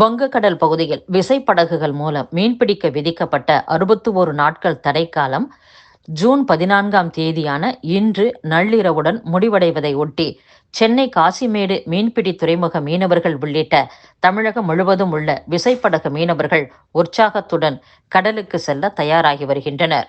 வங்கக்கடல் பகுதியில் விசைப்படகுகள் மூலம் மீன்பிடிக்க விதிக்கப்பட்ட அறுபத்தி ஒரு நாட்கள் தடைக்காலம் ஜூன் பதினான்காம் தேதியான இன்று நள்ளிரவுடன் முடிவடைவதை ஒட்டி சென்னை காசிமேடு மீன்பிடி துறைமுக மீனவர்கள் உள்ளிட்ட தமிழகம் முழுவதும் உள்ள விசைப்படகு மீனவர்கள் உற்சாகத்துடன் கடலுக்கு செல்ல தயாராகி வருகின்றனர்.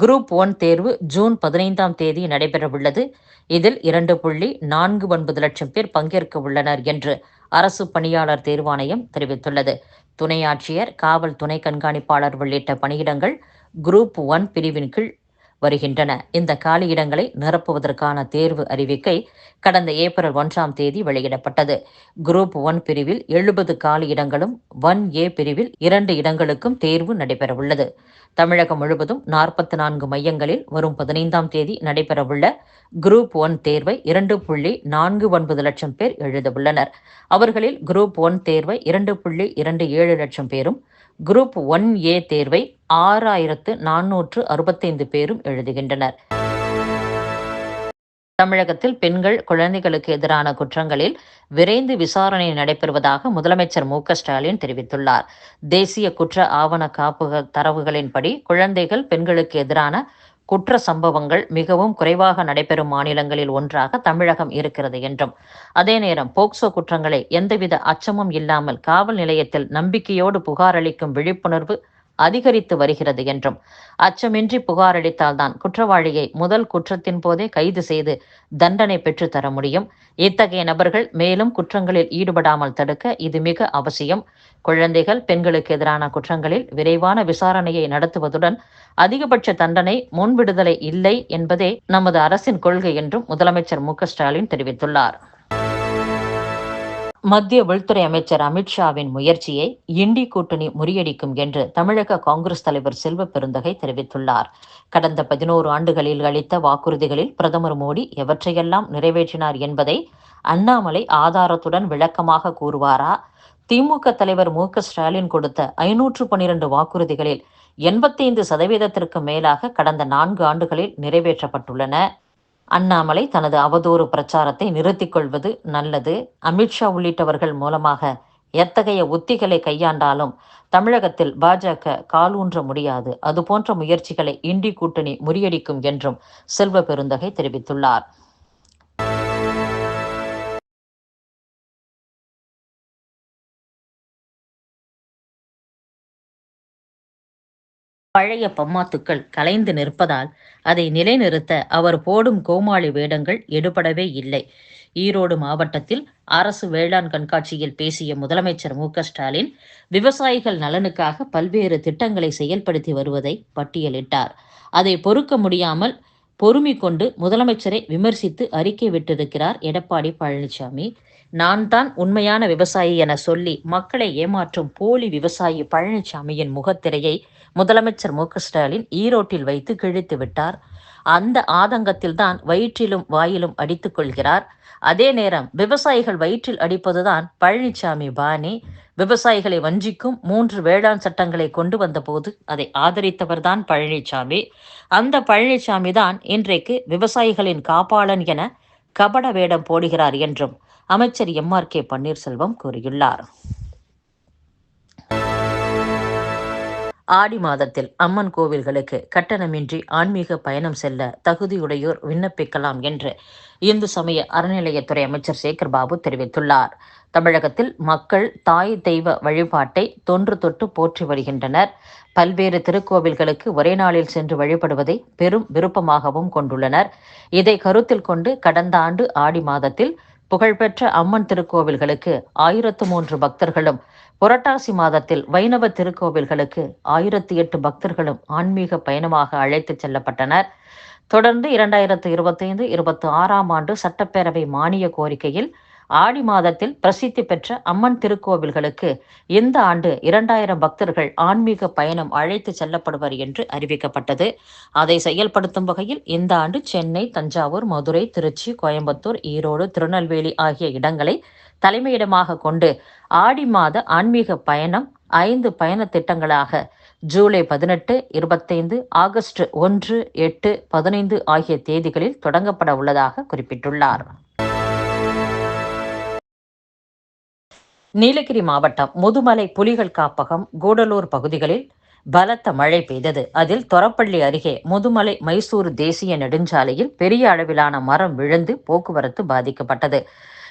குரூப் ஒன் தேர்வு ஜூன் பதினைந்தாம் தேதி நடைபெறவுள்ளது. இதில் இரண்டு புள்ளி நான்கு ஒன்பது லட்சம் பேர் பங்கேற்க உள்ளனர் என்று அரசு பணியாளர் தேர்வாணையம் தெரிவித்துள்ளது. துணை ஆட்சியர் காவல் துணை கண்காணிப்பாளர் உள்ளிட்ட பணியிடங்கள் குரூப் ஒன் பிரிவின் கீழ் வருகின்றன. இந்த காலியிடங்களை நிரப்புவதற்கான தேர்வு அறிவிக்கை கடந்த ஏப்ரல் ஒன்றாம் தேதி வெளியிடப்பட்டது. குரூப் ஒன் பிரிவில் எழுபது காலியிடங்களும் ஒன் ஏ பிரிவில் இரண்டு இடங்களுக்கும் தேர்வு நடைபெறவுள்ளது. தமிழகம் முழுவதும் நாற்பத்தி நான்கு மையங்களில் வரும் பதினைந்தாம் தேதி நடைபெறவுள்ள குரூப் ஒன் தேர்வை இரண்டு புள்ளி நான்கு ஒன்பது லட்சம் பேர் எழுதவுள்ளனர். அவர்களில் குரூப் ஒன் தேர்வை இரண்டு புள்ளி இரண்டு ஏழு லட்சம் பேரும் குரூப் ஒன் ஏ தேர்வை ஆறாயிரத்து நானூற்று அறுபத்தைந்து பேரும் எழுதுகின்றனர். தமிழகத்தில் பெண்கள் குழந்தைகளுக்கு எதிரான குற்றங்களில் விரைந்து விசாரணை நடைபெறுவதாக முதலமைச்சர் மு ஸ்டாலின் தெரிவித்துள்ளார். தேசிய குற்ற ஆவண காப்பு தரவுகளின்படி குழந்தைகள் பெண்களுக்கு எதிரான குற்ற சம்பவங்கள் மிகவும் குறைவாக நடைபெறும் மாநிலங்களில் ஒன்றாக தமிழகம் இருக்கிறது என்றும். அதே நேரம் போக்சோ குற்றங்களை எந்தவித அச்சமும் இல்லாமல் காவல் நிலையத்தில் நம்பிக்கையோடு புகார் அளிக்கும் விழிப்புணர்வு அதிகரித்து வருகிறது என்றும் அச்சமின்றி புகார் அளித்தால்தான் குற்றவாளியை முதல் குற்றத்தின் போதே கைது செய்து தண்டனை பெற்றுத்தர முடியும். இத்தகைய நபர்கள் மேலும் குற்றங்களில் ஈடுபடாமல் தடுக்க இது மிக அவசியம். குழந்தைகள் பெண்களுக்கு எதிரான குற்றங்களில் விரைவான விசாரணையை நடத்துவதுடன் அதிகபட்ச தண்டனை முன்விடுதலை இல்லை என்பதே நமது அரசின் கொள்கை என்றும் முதலமைச்சர் மு ஸ்டாலின் தெரிவித்துள்ளார். மத்திய உள்துறை அமைச்சர் அமித்ஷாவின் முயற்சியை இண்டி கூட்டணி முறியடிக்கும் என்று தமிழக காங்கிரஸ் தலைவர் செல்வ பெருந்தகை தெரிவித்துள்ளார். கடந்த பதினோரு ஆண்டுகளில் அளித்த வாக்குறுதிகளில் பிரதமர் மோடி எவற்றையெல்லாம் நிறைவேற்றினார் என்பதை அண்ணாமலை ஆதாரத்துடன் விளக்கமாக கூறுவாரா? திமுக தலைவர் மு ஸ்டாலின் கொடுத்த ஐநூற்று பனிரெண்டு வாக்குறுதிகளில் எண்பத்தைந்து சதவீதத்திற்கு மேலாக கடந்த நான்கு ஆண்டுகளில் நிறைவேற்றப்பட்டுள்ளன. அண்ணாமலை தனது அவதூறு பிரச்சாரத்தை நிறுத்திக் கொள்வது நல்லது. அமித்ஷா உள்ளிட்டவர்கள் மூலமாக எத்தகைய உத்திகளை கையாண்டாலும் தமிழகத்தில் பாஜக காலூன்ற முடியாது. அதுபோன்ற முயற்சிகளை இண்டி கூட்டணி முறியடிக்கும் என்றும் செல்வ பெருந்தகை தெரிவித்துள்ளார். பழைய பம்மாத்துக்கள் கலைந்து நிற்பதால் அதை நிலைநிறுத்த அவர் போடும் கோமாளி வேடங்கள் எடுபடவே இல்லை. ஈரோடு மாவட்டத்தில் அரசு வேளாண் கண்காட்சியில் பேசிய முதலமைச்சர் மு ஸ்டாலின் விவசாயிகள் நலனுக்காக பல்வேறு திட்டங்களை செயல்படுத்தி வருவதை பட்டியலிட்டார். அதை பொறுக்க முடியாமல் பொறுமை கொண்டு முதலமைச்சரை விமர்சித்து அறிக்கை விட்டிருக்கிறார் எடப்பாடி பழனிசாமி. நான் தான் உண்மையான விவசாயி என சொல்லி மக்களை ஏமாற்றும் போலி விவசாயி பழனிசாமியின் முகத்திரையை முதலமைச்சர் மு. ஸ்டாலின் ஈரோட்டில் வைத்து கிழித்து விட்டார். அந்த ஆதங்கத்தில் தான் வயிற்றிலும் வாயிலும் அடித்துக் கொள்கிறார். அதே நேரம் விவசாயிகள் வயிற்றில் அடிப்பதுதான் பழனிசாமி பாணி. விவசாயிகளை வஞ்சிக்கும் மூன்று வேளாண் சட்டங்களை கொண்டு வந்தபோது அதை ஆதரித்தவர்தான் பழனிசாமி அந்த பழனிசாமி தான் இன்றைக்கு விவசாயிகளின் காப்பாளன் என கபட வேடம் போடுகிறார் என்றும் அமைச்சர் எம் ஆர் கே பன்னீர்செல்வம் கூறியுள்ளார். ஆடி மாதத்தில் அம்மன் கோவில்களுக்கு கட்டணமின்றி ஆன்மீக பயணம் செல்ல தகுதியுடையோர் விண்ணப்பிக்கலாம் என்று இந்து சமய அறநிலையத்துறை அமைச்சர் சேகர் பாபு தெரிவித்துள்ளார். தமிழகத்தில் மக்கள் தாய் தெய்வ வழிபாட்டை தொன்று தொட்டு போற்றி வருகின்றனர். பல்வேறு திருக்கோவில்களுக்கு ஒரே நாளில் சென்று வழிபடுவதை பெரும் விருப்பமாகவும் கொண்டுள்ளனர். இதை கருத்தில் கொண்டு கடந்த ஆண்டு ஆடி மாதத்தில் புகழ்பெற்ற அம்மன் திருக்கோவில்களுக்கு ஆயிரத்து மூன்று பக்தர்களும் புரட்டாசி மாதத்தில் வைணவ திருக்கோவில்களுக்கு ஆயிரத்தி எட்டு பக்தர்களும் ஆன்மீக பயணமாக அழைத்துச் செல்லப்பட்டனர். தொடர்ந்து இரண்டாயிரத்து இருபத்தைந்து இருபத்தி ஆறாம் ஆண்டு சட்டப்பேரவை மானிய கோரிக்கையில் ஆடி மாதத்தில் பிரசித்தி பெற்ற அம்மன் திருக்கோவில்களுக்கு இந்த ஆண்டு இரண்டாயிரம் பக்தர்கள் ஆன்மீக பயணம் அழைத்து செல்லப்படுவர் என்று அறிவிக்கப்பட்டது. அதை செயல்படுத்தும் வகையில் இந்த ஆண்டு சென்னை தஞ்சாவூர் மதுரை திருச்சி கோயம்புத்தூர் ஈரோடு திருநெல்வேலி ஆகிய இடங்களை தலைமையிடமாக கொண்டு ஆடி மாத ஆன்மீக பயணம் ஐந்து பயண திட்டங்களாக ஜூலை பதினெட்டு இருபத்தைந்து ஆகஸ்ட் ஒன்று எட்டு பதினைந்து ஆகிய தேதிகளில் தொடங்கப்பட உள்ளதாக குறிப்பிட்டுள்ளார். நீலகிரி மாவட்டம் முதுமலை புலிகள் காப்பகம் கூடலூர் பகுதிகளில் பலத்த மழை பெய்தது. அதில் தொரப்பள்ளி அருகே முதுமலை மைசூர் தேசிய நெடுஞ்சாலையில் பெரிய அளவிலான மரம் விழுந்து போக்குவரத்து பாதிக்கப்பட்டது.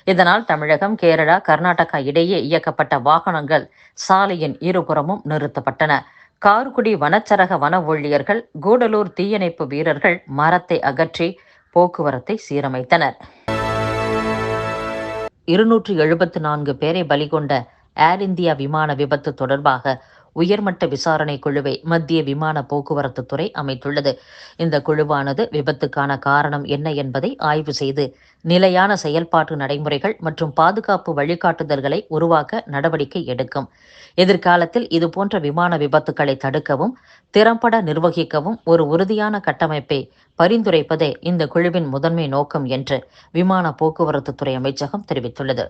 இதனால் தமிழகம் கேரளா கர்நாடகா இடையே இயக்கப்பட்ட வாகனங்கள் சாலையின் இருபுறமும் நிறுத்தப்பட்டன. கார்குடி வனச்சரக வன ஊழியர்கள் கூடலூர் தீயணைப்பு வீரர்கள் மரத்தை அகற்றி போக்குவரத்தை சீரமைத்தனர். இருநூற்று எழுபத்து நான்கு பேரை பலிகொண்ட ஏர் இந்தியா விமான விபத்து தொடர்பாக உயர்மட்ட விசாரணை குழுவை மத்திய விமான போக்குவரத்து துறை அமைத்துள்ளது. இந்த குழுவானது விபத்துக்கான காரணம் என்ன என்பதை ஆய்வு செய்து நிலையான செயல்பாட்டு நடைமுறைகள் மற்றும் பாதுகாப்பு வழிகாட்டுதல்களை உருவாக்க நடவடிக்கை எடுக்கும். எதிர்காலத்தில் இதுபோன்ற விமான விபத்துக்களை தடுக்கவும் திறம்பட நிர்வகிக்கவும் ஒரு உறுதியான கட்டமைப்பை பரிந்துரைப்பதே இந்த குழுவின் முதன்மை நோக்கம் என்று விமான போக்குவரத்து துறை அமைச்சகம் தெரிவித்துள்ளது.